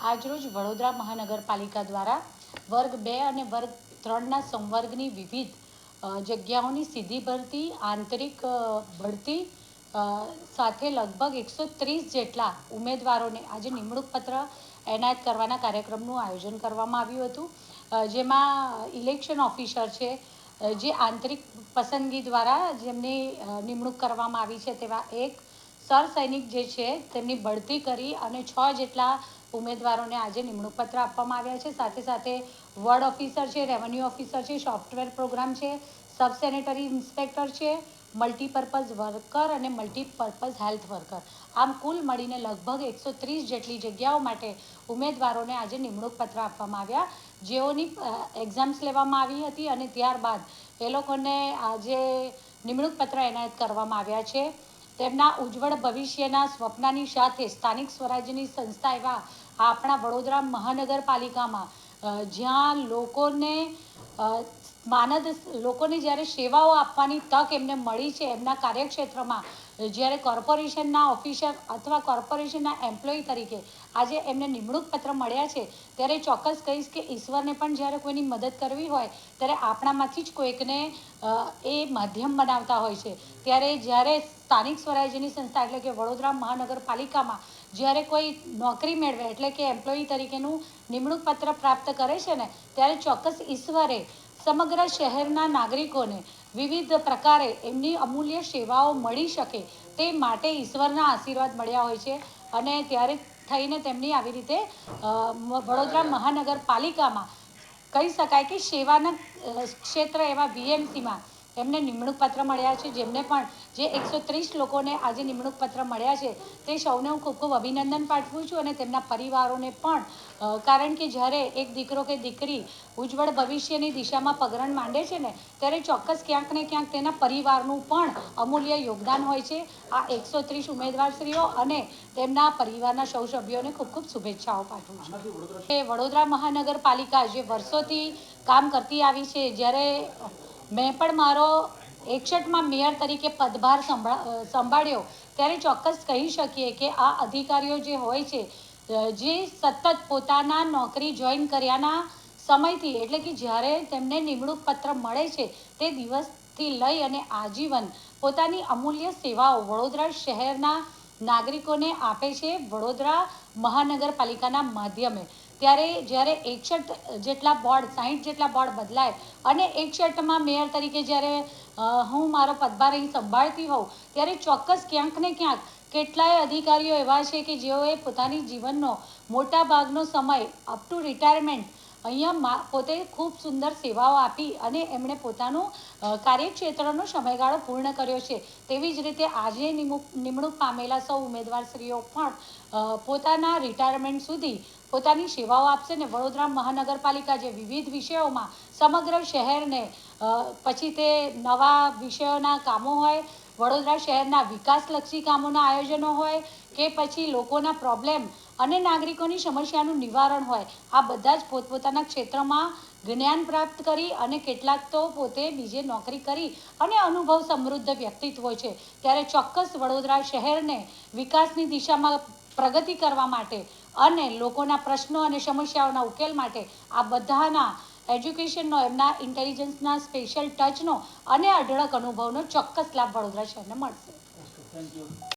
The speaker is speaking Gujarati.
આજરોજ વડોદરા મહાનગરપાલિકા દ્વારા વર્ગ બે અને વર્ગ ત્રણના સંવર્ગની વિવિધ જગ્યાઓની સીધી ભરતી, આંતરિક ભરતી સાથે લગભગ એકસો ત્રીસ જેટલા ઉમેદવારોને આજે નિમણૂક પત્ર એનાયત કરવાના કાર્યક્રમનું આયોજન કરવામાં આવ્યું હતું. જેમાં ઇલેક્શન ઓફિસર છે જે આંતરિક પસંદગી દ્વારા જેમની નિમણૂક કરવામાં આવી છે તેવા એક સર સૈનિક જે છે, તેમની બઢતી કરી અને છ જેટલા ઉમેદવારોને આજે નિમણૂક પત્ર આપવામાં આવ્યા છે. સાથે સાથે વોર્ડ ઓફિસર છે, રેવન્યુ ઓફિસર છે, સોફ્ટવેર પ્રોગ્રામ છે, સબ સેનેટરી ઇન્સ્પેક્ટર છે, મલ્ટીપર્પઝ વર્કર અને મલ્ટીપર્પઝ હેલ્થ વર્કર. આમ કુલ મળીને લગભગ એકસો ત્રીસ જેટલી જગ્યાઓ માટે ઉમેદવારોને આજે નિમણૂક પત્ર આપવામાં આવ્યા. જેઓની એક્ઝામ્સ લેવામાં આવી હતી અને ત્યારબાદ એ લોકોને આજે નિમણૂક પત્ર એનાયત કરવામાં આવ્યા છે. તેમના ઉજ્જવળ ભવિષ્યના સ્વપ્નની સાથે સ્થાનિક સ્વરાજ્યની સંસ્થા એવા આપણા વડોદરા મહાનગરપાલિકામાં જ્યાં લોકોને માનદ લોકોને જ્યારે સેવાઓ આપવાની તક એમને મળી છે એમના કાર્યક્ષેત્રમાં, જ્યારે કોર્પોરેશનના ઓફિસર અથવા કોર્પોરેશનના એમ્પ્લોયી તરીકે આજે એમને નિમણૂક પત્ર મળ્યા છે, ત્યારે ચોક્કસ કહીશ કે ઈશ્વરને પણ જ્યારે કોઈની મદદ કરવી હોય, ત્યારે આપણામાંથી જ કોઈકને એ માધ્યમ બનાવતા હોય છે. ત્યારે જ્યારે સ્થાનિક સ્વરાજ્યની સંસ્થા એટલે કે વડોદરા મહાનગરપાલિકામાં જ્યારે કોઈ નોકરી મેળવે એટલે કે એમ્પ્લોયી તરીકેનું નિમણૂક પત્ર પ્રાપ્ત કરે છે ને, ત્યારે ચોક્કસ ઈશ્વરે સમગ્ર શહેરના નાગરિકોને વિવિધ પ્રકારે એમની અમૂલ્ય સેવાઓ મળી શકે તે માટે ઈશ્વરના આશીર્વાદ મળ્યા હોય છે. અને ત્યારે થઈને તેમની આવી રીતે વડોદરા મહાનગરપાલિકામાં કહી શકાય કે સેવાના ક્ષેત્ર એવા વીએમસીમાં એમને નિમણૂક પત્ર મળ્યા છે. જેમને પણ જે એકસો ત્રીસ લોકોને આજે નિમણૂક પત્ર મળ્યા છે તે સૌને હું ખૂબ ખૂબ અભિનંદન પાઠવું છું અને તેમના પરિવારોને પણ કારણ કે જ્યારે એક દીકરો કે દીકરી ઉજ્જવળ ભવિષ્યની દિશામાં પગરણ માંડે છે ને ત્યારે ચોક્કસ ક્યાંક ને ક્યાંક તેના પરિવારનું પણ અમૂલ્ય યોગદાન હોય છે. આ એકસો ત્રીસ ઉમેદવારશ્રીઓ અને તેમના પરિવારના સૌ સભ્યોને ખૂબ ખૂબ શુભેચ્છાઓ પાઠવું છું. એ વડોદરા મહાનગરપાલિકા જે વર્ષોથી કામ કરતી આવી છે. જ્યારે મેં પણ મારો એકસઠમાં મેયર તરીકે પદભાર સંભા સંભાળ્યો. ત્યારે ચોક્કસ કહી શકીએ કે આ અધિકારીઓ જે હોય છે જે સતત પોતાના નોકરી જોઈન કર્યાના સમયથી, એટલે કે જ્યારે તેમને નિમણૂક પત્ર મળે છે, તે દિવસથી લઈ અને આજીવન પોતાની અમૂલ્ય સેવાઓ વડોદરા શહેરના નાગરિકોને આપે છે. વડોદરા મહાનગરપાલિકાના માધ્યમે. ત્યારે જ્યારે એકસઠ જેટલા બોર્ડ સાહીઠ જેટલા બોર્ડ બદલાય અને એકસઠમાં મેયર તરીકે જ્યારે હું મારો પદભાર અહીં સંભાળતી હોઉં, ત્યારે ચોક્કસ ક્યાંક ને ક્યાંક કેટલાય અધિકારીઓ એવા છે કે જેઓએ પોતાની જીવનનો મોટા ભાગનો સમય અપ ટુ રિટાયરમેન્ટ અહીંયા પોતે ખૂબ સુંદર સેવાઓ આપી અને એમણે પોતાનું કાર્યક્ષેત્રનો સમયગાળો પૂર્ણ કર્યો છે. તેવી જ રીતે આજે નિમણૂક પામેલા સૌ ઉમેદવારશ્રીઓ પણ પોતાના રિટાયરમેન્ટ સુધી પોતાની સેવાઓ આપશે ને વડોદરા મહાનગરપાલિકા જે વિવિધ વિષયોમાં સમગ્ર શહેરને પછી તે નવા વિષયોના કામો હોય વડોદરા શહેરના વિકાસલક્ષી કામોના આયોજનો હોય કે પછી લોકોના પ્રોબ્લેમ અને નાગરિકોની સમસ્યાનું નિવારણ હોય, આ બધા જ પોતપોતાના ક્ષેત્રમાં જ્ઞાન પ્રાપ્ત કરી અને કેટલાક તો પોતે બીજે નોકરી કરી અને અનુભવ સમૃદ્ધ વ્યક્તિત્વ છે. ત્યારે ચોક્કસ વડોદરા શહેરને વિકાસની દિશામાં પ્રગતિ કરવા માટે અને લોકોના પ્રશ્નો અને સમસ્યાઓના ઉકેલ માટે આ બધાના એજ્યુકેશનનો એમના ઇન્ટેલિજન્સના સ્પેશિયલ ટચનો અને અઢળક અનુભવનો ચોક્કસ લાભ વડોદરા શહેરને મળશે.